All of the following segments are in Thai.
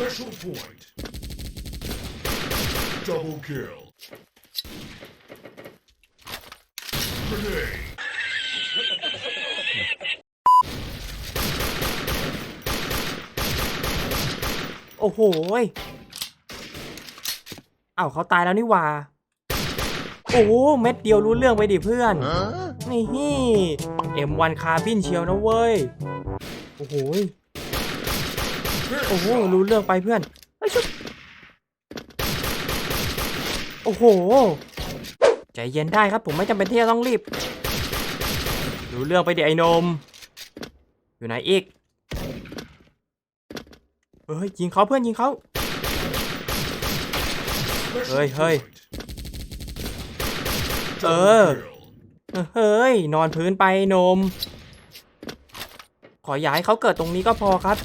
Special point. Double kill. Grenade. โอ้โหยอ้าวเขาตายแล้วนี่หว่า โอ้โหเม็ดเดียวรู้เรื่องไปดิเพื่อน นี่ฮี่ M1 คาร์บินเชียวนะเว้ย โอ้โหย โอ้โหรู้เรื่องไปเพื่อนเฮ้ชุบโอ้โหใจเย็นได้ครับผมไม่จำเป็นที่จะต้องรีบ รู้เรื่องไปดิไอ้นม อยู่ไหนอีกเฮ้ยยิงเขาเพื่อนยิงเขา Special Hey, hey. point. เออเฮ้ยนอนพื้นไปนม ขออย้ายเขาเกิดตรงนี้ก็พอครับ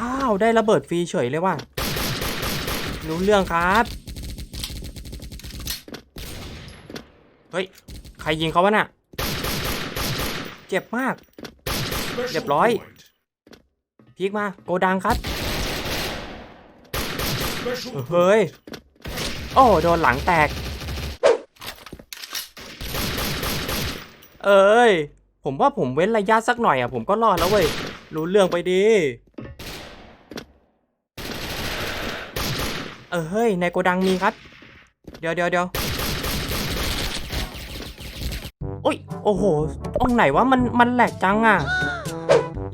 อ้าว ได้ระเบิดฟรีเฉยเลยว่ะ รู้เรื่องครับ เฮ้ย ใครยิงเขาวะน่ะ เจ็บมาก Special Đẹp lối. point. พีกมา โกดังครับ เฮ้ย โอ้ โดนหลังแตก เอ้ยผมว่าผมเว้นระยะสักหน่อยอะผมก็รอดแล้วเว้ย รู้เรื่องไปดี เออเฮ้ยในโกดังมีครับ เดี๋ยวเดี๋ยวเดี๋ยวโอ้ยโอ้โหตรงไหนว่ามันมันแหลกจังอะ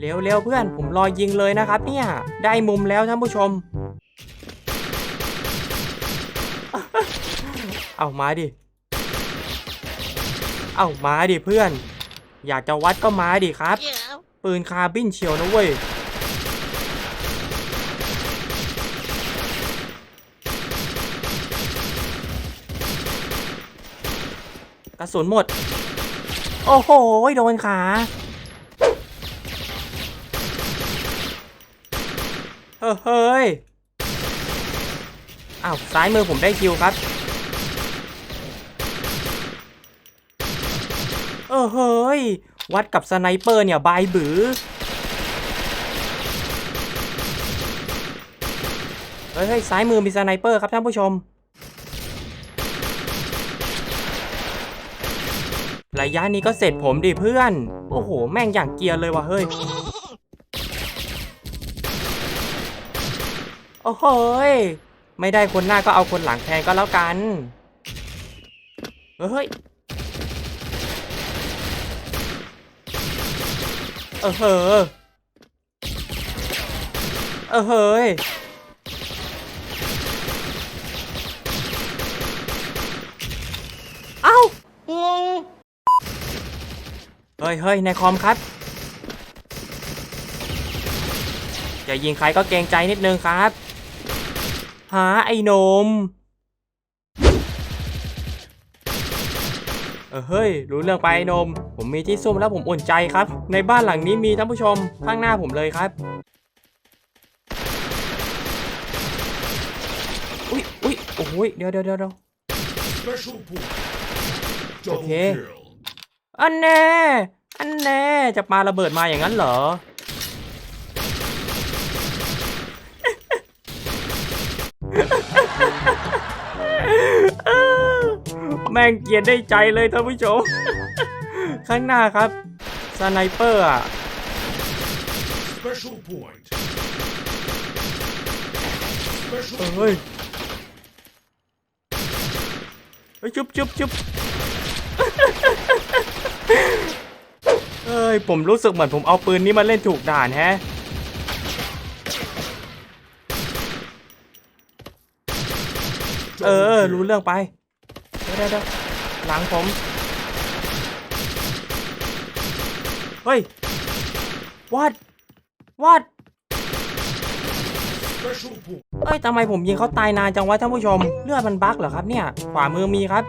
เร็วเร็วเพื่อนผมรอยิงเลยนะครับ เนี่ยได้มุมแล้วท่านผู้ชม เอามาดิเอามาดิเพื่อน อยากจะวัดก็มาดิครับ ปืนคาร์บินเชียวนะเว้ย กระสุนหมด โอ้โห โดนขาเฮ้ยเฮ้ย อ้าว ซ้ายมือผมได้คิวครับ เออเฮ้ย วัดกับสไนเปอร์เนี่ย บายบือเฮ้ยเฮ้ยซ้ายมือมีสไนเปอร์ครับท่านผู้ชม ระยะนี้ก็เสร็จผมดิเพื่อน โอ้โห แม่งอย่างเกียร์เลยว่ะเฮ้ย โอ้โหยไม่ได้คนหน้าก็เอาคนหลังแทนก็แล้วกัน เฮ้ย เออเฮ้อเออเฮ้ย เอ้า เฮ้ยเฮ้ยในคอมครับจะยิงใครก็เกรงใจนิดนึงครับ หาไอ้นม เออเฮ้ย รู้เรื่องไปไอ้นม ผมมีที่ซุ่มแล้วผมอุ่นใจครับ ในบ้านหลังนี้มีท่านผู้ชมข้างหน้าผมเลยครับ อุ๊ยอุ๊ยโอ้ยเดี๋ยวเดี๋ยวเดี๋ยวเดี๋ยว Special point. Double Okay. kill. อันแน่ อันแน่จะปาระเบิดมาอย่างนั้นเหรอ แม่งเกลียดได้ใจเลยท่านผู้ชม ข้างหน้าครับสไนเปอร์อะ Special point. Special เฮ้ย เฮ้ยจุ๊บจุ๊บจุ๊บ เฮ้ยผมรู้สึกเหมือนผมเอาปืนนี้มาเล่นถูกด่านแฮะเออ รู้เรื่องไปเดี๋ยวหลังผม เฮ้ยวัดวัดเอ้ยทำไมผมยิงเขาตายนานจังวะท่านผู้ชม เลือดมันบั๊กเหรอครับเนี่ย ขวามือมีครับ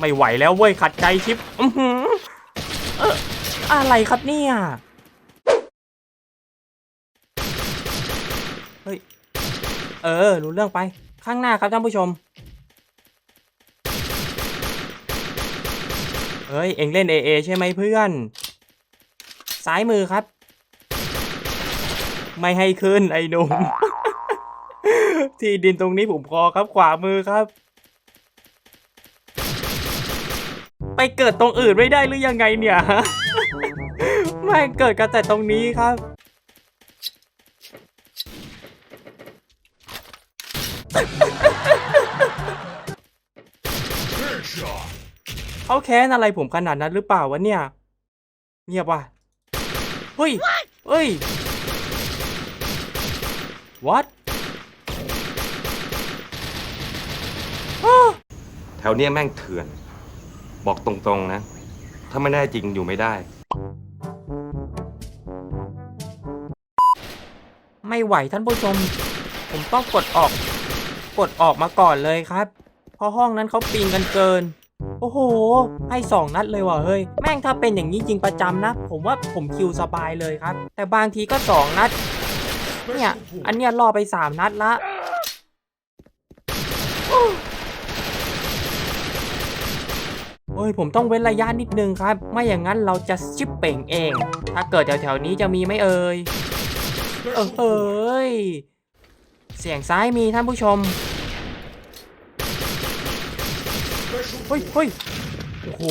ไม่ไหวแล้วเว้ยขัดใจชิปอือเอออะไรครับเนี่ยเฮ้ยเออรู้เรื่องไปข้างหน้าครับท่านผู้ชมเฮ้ยเอ็งเล่น AA ใช่ไหมเพื่อน ซ้ายมือครับ ไม่ให้ขึ้นไอ้หนุ่มที่ดินตรงนี้ผมคอครับขวามือครับ ไปเกิดตรงอื่นไม่ได้หรือยังไงเนี่ยไม่งเกิดกันแต่ตรงนี้ครับ Headshot. เขาแค้นอะไรผมขนาดนั้นหรือเปล่าวะเนี่ย เงียบว่ะเฮ้ยเฮ้ย what อ้าแถวเนี้ยแม่งเถื่อน บอกตรงๆนะ ถ้าไม่ได้จริงอยู่ไม่ได้ ไม่ไหวท่านผู้ชม ผมต้องกดออก กดออกมาก่อนเลยครับ เพราะห้องนั้นเขาปีนกันเกิน โอ้โห ให้สองนัดเลยว่ะเฮ้ย แม่งถ้าเป็นอย่างนี้จริงประจำนะ ผมว่าผมคิวสบายเลยครับ แต่บางทีก็สองนัด เนี่ย อันเนี้ยรอไปสามนัดละ โอ้ยผมต้องเว้นระยะนิดนึงครับ ไม่อย่างนั้นเราจะชิปเป่งเอง ถ้าเกิดแถวๆนี้จะมีไหมเอ่ยเออ Special เฮ้ยเสียงซ้ายมีท่านผู้ชมเฮ้ยเฮ้ยโอ้โห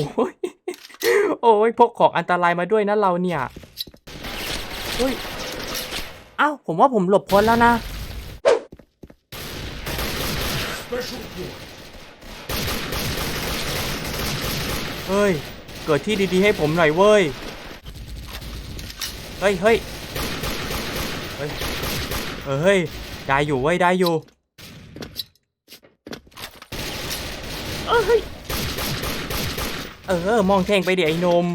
โอ้ยพกของอันตรายมาด้วยนะเราเนี่ยเฮ้ยเอ้าผมว่าผมหลบพ้นแล้วนะ Special point. เฮ้ย เกิดที่ดีๆให้ผมหน่อยเว้ย เฮ้ยเฮ้ยเฮ้ยเออเฮ้ย ได้อยู่เว้ย ได้อยู่เอ้ย เออ มองเท่งไปดิไอ้หนม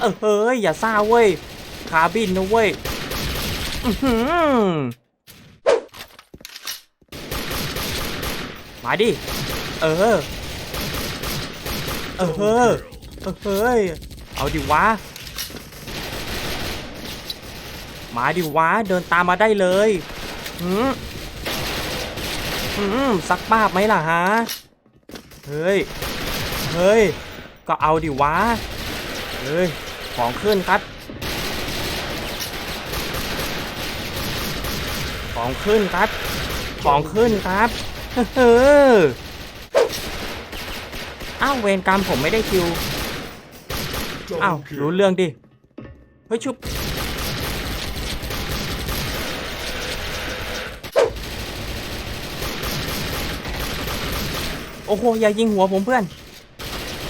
เออเฮ้ย อย่าซ่าเว้ย ขาบินนะเว้ย อื้อหือมาดิ เออ เออเออเฮ้ยเอาดิวะ มาดิวะ เดินตามมาได้เลยหืมหืมสักบ้าบไหมล่ะฮะ เฮ้ย เฮ้ย ก็เอาดิวะ เฮ้ย ของขึ้นครับ ของขึ้นครับ ของขึ้นครับ เฮ้อ อ้าวเวรกรรมผมไม่ได้คิวอ้าว Double รู้ kill. เรื่องดิ เฮ้ยชุบโอ้โห อย่ายิงหัวผมเพื่อน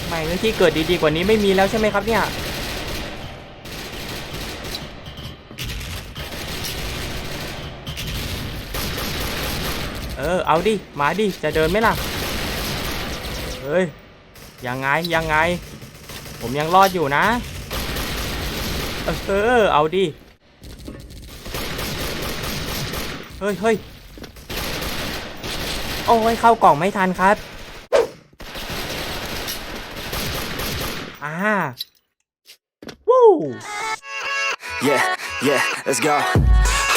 ไม่เงินที่เกิดดีๆกว่านี้ไม่มีแล้วใช่ไหมครับเนี่ย เออ เอาดิ มาดิ จะเดินไหมล่ะ เฮ้ย ยังไงยังไง ผมยังรอดอยู่นะเออเอาดิเฮ้ยเฮ้ยโอ้ยเข้ากล่องไม่ทันครับอ่าวู้ Yeah, yeah, let's go.